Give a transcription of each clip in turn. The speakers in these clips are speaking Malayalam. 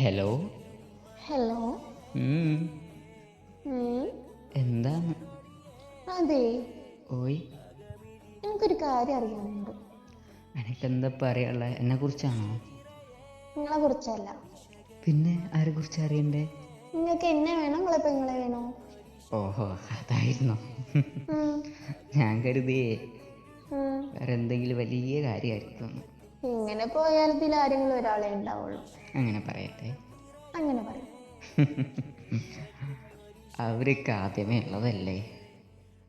ഹലോ ഹലോ ഉം, ഉം, എന്താണ്? അതെ. ഓയ്. എനിക്കൊരു കാര്യം അറിയാനുണ്ട്. എനിക്കെന്താ പറയാനുള്ള? എന്നെ കുറിച്ചാണോ നിങ്ങളെ കുറിച്ചല്ല. പിന്നെ ആരെ കുറിച്ച് അറിയണ്ടേ? നിങ്ങൾക്ക് എന്നെ വേണോ? നിങ്ങളെ പെങ്ങളെ വേണോ? ഓഹോ അതായിരുന്നു. ഉം, ഞാൻ കരുതിയേ. ഉം. വേറെ എന്തെങ്കിലും വലിയ കാര്യമായിരിക്കും ഇങ്ങനെ പോയാൽ ഇതിൽ ആരെങ്കിലും ഒരാളെ ഉണ്ടാവുള്ളൂ. അങ്ങനെ പറയട്ടെ. അങ്ങനെ പറയ. അവരൊക്കെ ആദ്യമേ ഉള്ളതല്ലേ?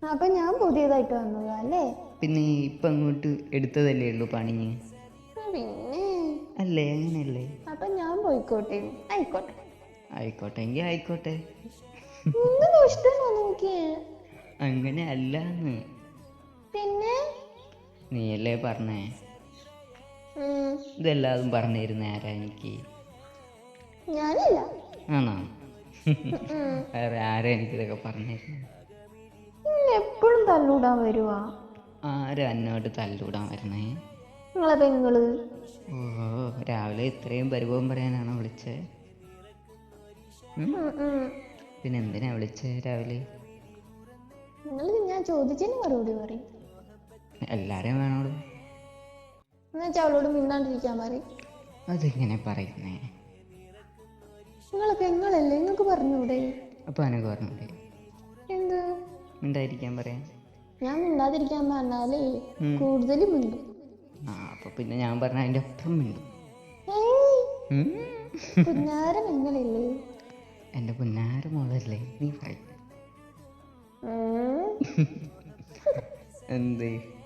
അപ്പൊ ഞാൻ പുതിയതായിട്ട് വന്നതാ അല്ലേ? പിന്നെ ഇപ്പൊ അങ്ങോട്ട് എടുത്തതല്ലേ ഉള്ളൂ പണിഞ്ഞ് പിന്നെ അല്ലേ അങ്ങനെയല്ലേ? അപ്പൊ ഞാൻ പോയിക്കോട്ടെ. ആയിക്കോട്ടെ. ആയിക്കോട്ടെ എങ്കിൽ ആയിക്കോട്ടെ. അങ്ങനെ അല്ലാന്ന് പിന്നെ? നീയല്ലേ പറഞ്ഞേ? ഇതെല്ലാതും പറഞ്ഞിരുന്ന ആരാ എനിക്ക്? ഞാനില്ല. ആണോ. വേറെ ആരാ എനിക്കിതൊക്കെ പറഞ്ഞിരുന്നു? എപ്പോഴും തല്ലൂടാൻ വരുവാ. ആരാ എന്നോട് തല്ലൂടാൻ വരണേ നിങ്ങളെ പെങ്ങൾ. ഓ രാവിലെ ഇത്രയും പരിഭവം പറയാനാണോ വിളിച്ചത്. പിന്നെ എന്തിനാ വിളിച്ചത് രാവിലെ? നിങ്ങൾ ഞാൻ ചോദിച്ചതിന് മറുപടി പറയും. എല്ലാരെയും വേണോളൂ. എന്ന് വെച്ചാൽ അവളോട് മിണ്ടാണ്ടിരിക്കാൻ പറയും. അതെങ്ങനെ പറയുന്നേ? നിങ്ങളൊക്കെ നിങ്ങളല്ലേ? നിങ്ങൾക്ക് പറഞ്ഞൂടെ? അപ്പോൾ അനക്ക് പറഞ്ഞൂടെ? എന്ത്? മിണ്ടായിരിക്കാൻ പറയാം ഞാൻ മിണ്ടാതിരിക്കാൻ പറഞ്ഞാലേ കൂടുതലും കൂടുതൽ മിണ്ടും. ആ അപ്പോൾ പിന്നെ ഞാൻ പറഞ്ഞ അതിന്റെ അപ്പുറം മിണ്ടും. പുന്നാരം ഉം. എന്റെ പുന്നാര മോളല്ലേ? നീ പറയും. എന്ത്?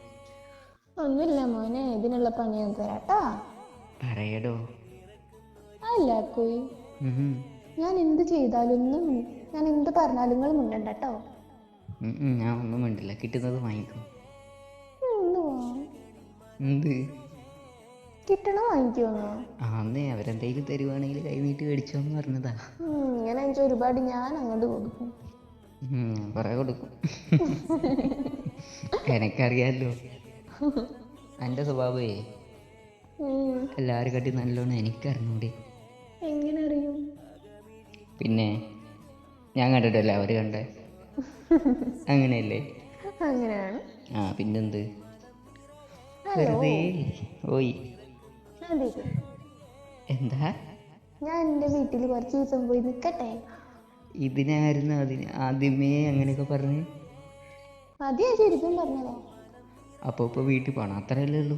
ഒന്നുമില്ല മോനെ ഇതിനുള്ള പണി ഞാൻ തരാട്ടാ. പറയടോ. അല്ല കോയി ഞാൻ എന്ത് ചെയ്താലൊന്നും ഞാൻ എന്ത് പറഞ്ഞാലും നിങ്ങൾ മിണ്ടണ്ട കേട്ടോ ഞാൻ ഒന്നും മിണ്ടില്ല. കിട്ടുന്നത് വാങ്ങിക്കും. എന്ത്? കിട്ടണ വാങ്ങിക്കുമെന്നോ ആന്നേ അവരെന്തെങ്കിലും തരുവാണെങ്കിൽ കൈ നീട്ടി മേടിച്ചോന്ന് പറഞ്ഞതാ. ഇങ്ങനെ വെച്ചാൽ ഒരുപാട് ഞാൻ അങ്ങോട്ട് കൊടുക്കും. കുറേ കൊടുക്കും. എനക്കറിയാലോ. എന്റെ സ്വഭാവേ. എല്ലാരും എല്ലാവരും കാട്ടി നല്ലോണം എനിക്കറിഞ്ഞൂടെ. എങ്ങനെ അറിയും പിന്നെ ഞാൻ കണ്ടിട്ടല്ലേ അവർ കണ്ടേ? അങ്ങനെയല്ലേ? അങ്ങനെയാണ്. ആ പിന്നെന്ത്? വെറുതെ ഓയ് എന്താ? ഞാൻ എന്റെ വീട്ടിൽ കുറച്ച് ദിവസം പോയി നിൽക്കട്ടെ? ഇതിനായിരുന്നു അതിന് ആദ്യമേ അങ്ങനെയൊക്കെ പറഞ്ഞു. ആദ്യം ശരിക്കും പറഞ്ഞതാ. അപ്പോൾ ഇപ്പോൾ വീട്ടിൽ പോകണം അത്രയല്ലേ ഉള്ളൂ?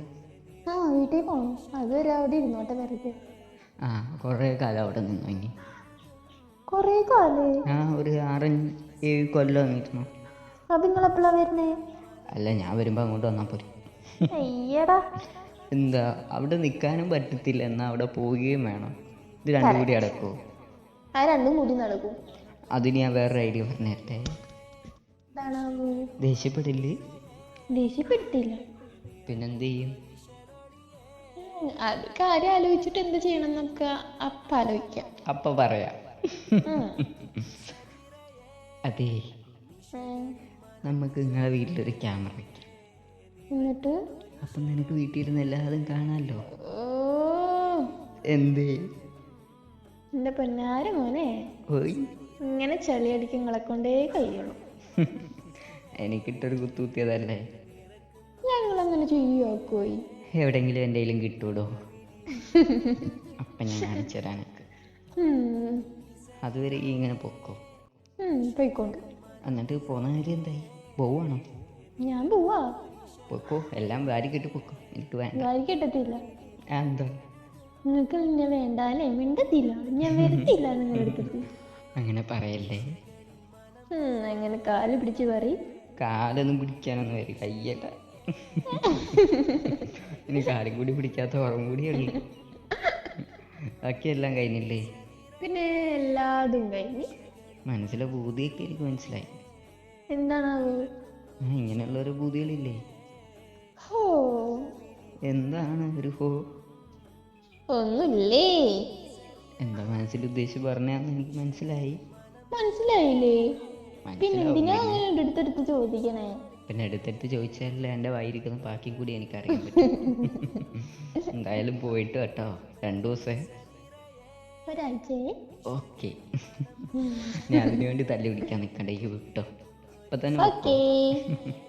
ആ വീട്ടിൽ പോകണം അതുവരെ അവിടെ ഇരുന്നോട്ടെ വെറുതെ. ആ കുറേ കാലം അവിടെ നിന്നു ഇനി? കുറേ കാലേ? ആ ഒരു ആറഞ്ച് ഏഴ് കൊല്ലം നിൽക്കണം അപ്പം നിങ്ങൾ എപ്പോഴാണ് വരുന്നേ? അല്ല ഞാൻ വരുമ്പോൾ അങ്ങോട്ട് വന്നാൽ പോരും. അയ്യടാ. എന്താ അവിടെ നിൽക്കാനും പറ്റത്തില്ല. എന്നാൽ അവിടെ പോവുകയും വേണം. ഇത് രണ്ടും കൂടി അടക്കുമോ ആ രണ്ടും കൂടി നടക്കും. അതിന് ഞാൻ വേറൊരു ഐഡിയ പറഞ്ഞു തരട്ടെ ദേഷ്യപ്പെടില്ലേ? ദേഷ്യപ്പെടുത്തില്ല പിന്നെന്ത് ചെയ്യും അത് കാര്യം ആലോചിച്ചിട്ട് എന്ത് ചെയ്യണം എന്നൊക്കെ അപ്പ ആലോചിക്കാം. അപ്പ പറയാം. അതെ. നമുക്ക് നിങ്ങളെ വീട്ടിലൊരു ക്യാമറ വയ്ക്കാം എന്നിട്ട്? അപ്പം നിനക്ക് വീട്ടിലിരുന്ന് എല്ലാതും കാണാമല്ലോ എന്തേ? എന്റെ പൊന്നാര മോനെ ഇങ്ങനെ ചളിയടിക്കും നിങ്ങളെ കൊണ്ടേ കഴിയുള്ളൂ എനിക്കിട്ടൊരു കുത്തുകുത്തിയതല്ലേ ഞങ്ങളങ്ങനെ ചെയ്യോ ചെയ്യുകോയി എവിടെയെങ്കിലും എന്റെ കയ്യിലും കിട്ടൂടോ? അപ്പം ഞാൻ കാണിച്ചു തരാനൊക്കെ അതുവരെ ഈ ഇങ്ങനെ പൊക്കോ. പോയിക്കോണ്ട്. എന്നിട്ട് പോന്ന കാര്യം എന്തായി? പോവാണോ ഞാൻ പോവാ. പൊക്കോ എല്ലാം വാരിക്കിട്ട് കെട്ടി പൊക്കോ. എനിക്ക് വേണ്ട. വാരിക്കിട്ടത്തില്ല. എന്താ? നിങ്ങൾക്ക് നിന്നെ വേണ്ടാലേ മിണ്ടത്തില്ല. ഞാൻ വരത്തില്ല നിങ്ങളുടെ അടുത്ത് അങ്ങനെ പറയല്ലേ? അങ്ങനെ കാൽ പിടിച്ച് പറയും. കാലൊന്നും പിടിക്കാനൊന്നും വരും കയ്യല്ല. ഇനി കാലും കൂടി പിടിക്കാത്ത ഉറം കൂടിയുള്ളു ബാക്കിയെല്ലാം കഴിഞ്ഞില്ലേ? പിന്നെ എല്ലാതും കഴിഞ്ഞ്. മനസ്സിലെ ഭൂതിയൊക്കെ എനിക്ക് മനസ്സിലായി. എന്താണ് ഇങ്ങനെയുള്ള ഒരു ഭൂതികളില്ലേ ഹോ. എന്താണ് ഒരു ഹോ? ഒന്നുമില്ലേ? എന്താ മനസ്സിൽ ഉദ്ദേശിച്ച് പറഞ്ഞാന്ന് എനിക്ക് മനസ്സിലായി. മനസ്സിലായില്ലേ? പിന്നെ എന്തിനാ അങ്ങനെ എടുത്തെടുത്ത് ചോദിക്കണേ? പിന്നെ എടുത്തെടുത്ത് ചോദിച്ചാലല്ലേ എന്റെ വായിരിക്കുന്ന. ബാക്കി കൂടി എനിക്ക് അറിയാൻ പറ്റും. എന്തായാലും പോയിട്ട് കേട്ടോ. രണ്ടു ദിവസേ. ഒരാഴ്ചയെ ഓക്കെ. ഞാൻ അതിനു വേണ്ടി തല്ലി പിടിക്കാൻ നിൽക്കണ്ടേ വിട്ടോ. ഇപ്പൊ തന്നെ ഓക്കേ.